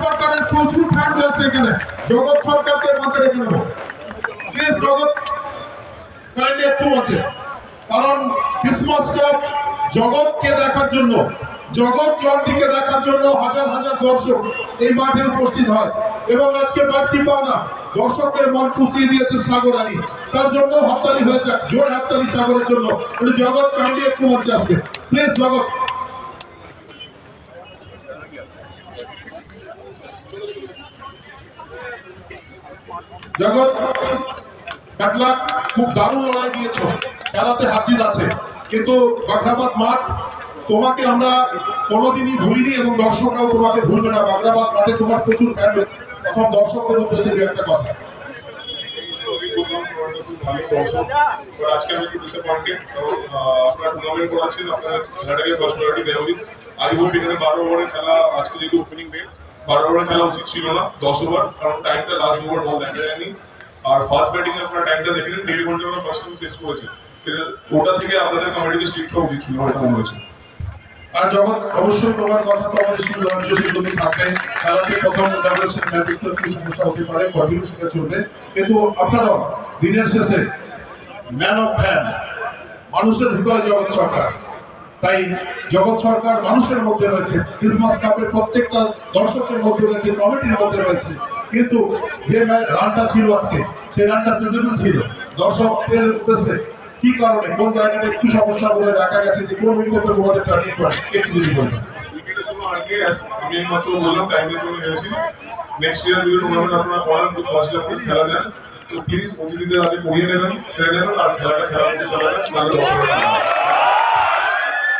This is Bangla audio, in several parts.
সরকারের প্রচুর ফান্ড রয়েছে এখানে। জগৎ সরকারকে মঞ্চে রেখে নেব। প্লিজ জগৎ কাইন্ডলি একটু মঞ্চে কারণ ক্রিসমাসটা জগৎকে দেখার জন্য, জগৎ জনটিকে দেখার জন্য হাজার হাজার দর্শক এই মাঠে উপস্থিত হয়। এবং আজকে বাড়তি পাওনা দর্শকের মন পুষিয়ে দিয়েছে সাগর আলী। তার জন্য হাততালি হয়ে যাক, জোর হাততালি সাগরের জন্য। জগৎ কাইন্ডলি একটু মঞ্চে আসবে প্লিজ জগৎ। খুব দারুণ লড়াই দিয়েছ। খেলাতে হাজির আছে। কিন্তু বাগদাবাদ মাঠ, তোমাকে আমরা কোনোদিনই ভুলিনি এবং দর্শকরাও তোমাকে ভুলবে না। বাগদাবাদ মাঠে তোমার প্রচুর ফ্যান রয়েছে। এখন দর্শকদের উদ্দেশ্যে দু একটা কথা। আজকে আমি একটু ডিসঅ্যাপয়েন্টেড কারণ আপনারা টুর্নামেন্ট করাচ্ছেন আপনার খেলাটাকে ফার্স্ট প্রায়োরিটি দেওয়া উচিত আই হোপ এখানে বারো ওভারের খেলা আজকে যেহেতু ওপেনিং ডে বারো ওভারের খেলা উচিত ছিল না, দশ ওভার কারণ টাইমটা লাস্ট ওভার বল দেখা যায়নি। আর ফার্স্ট ব্যাটিং এ আপনারা টাইমটা দেখলেন দেড় আমরা ফার্স্ট শেষ করেছে। ওটা থেকে আপনাদের কমিটিকে স্ট্রিক্ট উচিত ছিল মনে হয়েছে? আর যখন অবশ্যই তোমার কথা তো আমাদের শুধু থাকে খেলাতে প্রথম একটু সমস্যা হতে পারে সেটা চলবে। কিন্তু আপনারাও, দিনের শেষে ম্যান অফ ফ্যান মানুষের হৃদয় জগৎ সরকার। তাই জগৎ সরকার মানুষের মধ্যে রয়েছে ক্রিসমাস কাপের প্রত্যেকটা দর্শকের মধ্যে রয়েছে, কমিটির মধ্যে রয়েছে। কিন্তু যে রানটা ছিল আজকে, সেই রানটা ফিজিবল ছিল। দর্শকদের উদ্দেশ্যে কি কারণে, কোন জায়গাটা একটু সমস্যা বলে দেখা গেছে যে কোন উইকেটে তোমাদের টার্নিং পয়েন্ট একটু যদি বলবেন। আমি মাত্র বললাম টাইমের জন্য হেরেছি নেক্সট ইয়ার যদি টুর্নামেন্ট আপনারা করান খুব ভালো করে খেলা দেন। তো প্লিজ অতিথিদের আগে পড়িয়ে নেবেন, ছেড়ে নেবেন আর খেলাটা খেলা করতে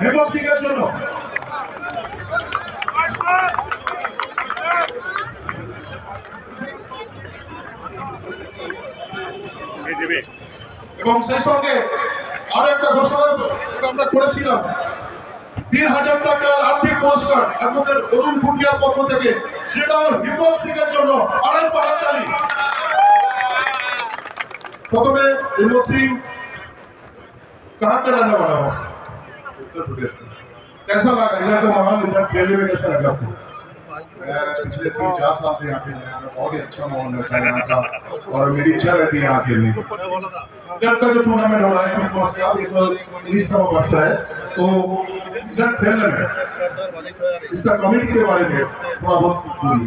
বিপদ শিকার জন্য। এবং সেই সঙ্গে আরও একটা ঘোষণা আমরা করেছিলাম। তিন হাজার টাকার আর্থিক পুরস্কার অ্যাডভোকেট অরুণ ভুটিয়ার পক্ষ থেকে সেটাও হিপক সিংয়ের জন্য আরেক হাততালি প্রথমে হিমক সিং কাহাকে রান্না করা হবে कैसा लगा? इधर का माहौल इधर खेलने में कैसा लगा आपको? साल से का ही। अच्छा है का और मेरी इच्छा रहती है यहाँ खेलने की। का जो टूर्नामेंट हो रहा है क्रिसमस का ये तो उन्नीसवा वर्ष है तो इधर खेलने में, इसका कमेटी के बारे में थोड़ा बहुत बोलिए।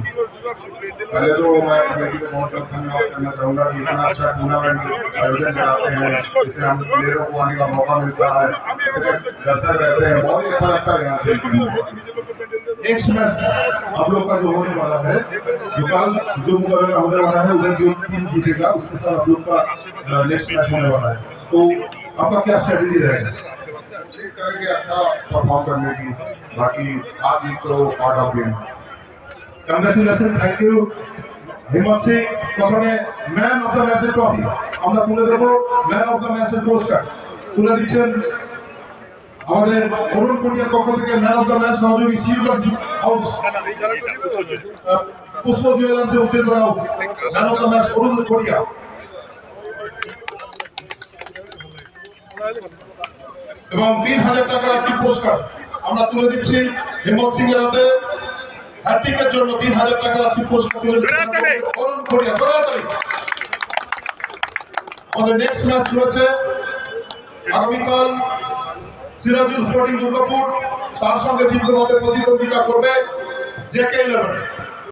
पहले तो मैं कमेटी को बहुत बहुत धन्यवाद करना चाहूँगा कि इतना अच्छा टूर्नामेंट आयोजन कराते हैं जिससे हम प्लेयरों को आने का मौका मिलता है। दर्शक रहते हैं, बहुत अच्छा लगता है यहाँ से नेक्स्ट मैच आप लोग का जो होने वाला है जो कल जो मुकाबला होने वाला है उधर जो टीम जीतेगा उसके साथ आप लोग का नेक्स्ट मैच होने वाला है तो आपका क्या स्ट्रेटेजी रहेगा कोशिश करेंगे अच्छा परफॉर्म करने की बाकी आज जीत तो part of game congratulation thank you Himmat Singh প্রথমে ম্যান অফ দ্য ম্যাচের ট্রফি আমরা তুলে দেবো ম্যান অফ দ্য ম্যাচের পুরস্কার তুলে দিচ্ছেন আমাদের অরুণ পটিয়ার পক্ষ থেকে ম্যান অফ দ্য ম্যাচ সহযোগী সিউগার house Pushpa jewellers house, man of the match Arun এবং তিন হাজার টাকার একটি পুরস্কার আমরা তুলে দিচ্ছি হেমন্ত সিং এর হাতে। হ্যাট্রিকের জন্য তিন হাজার টাকার একটি পুরস্কার তুলে দিচ্ছি। অরুণ তাড়াতাড়ি। আমাদের নেক্সট ম্যাচ রয়েছে। আগামীকাল সিরাজুল স্পোর্টিং দুর্গাপুর তার সঙ্গে দীর্ঘভাবে প্রতিদ্বন্দ্বিতা করবে জেকে ইলেভেন।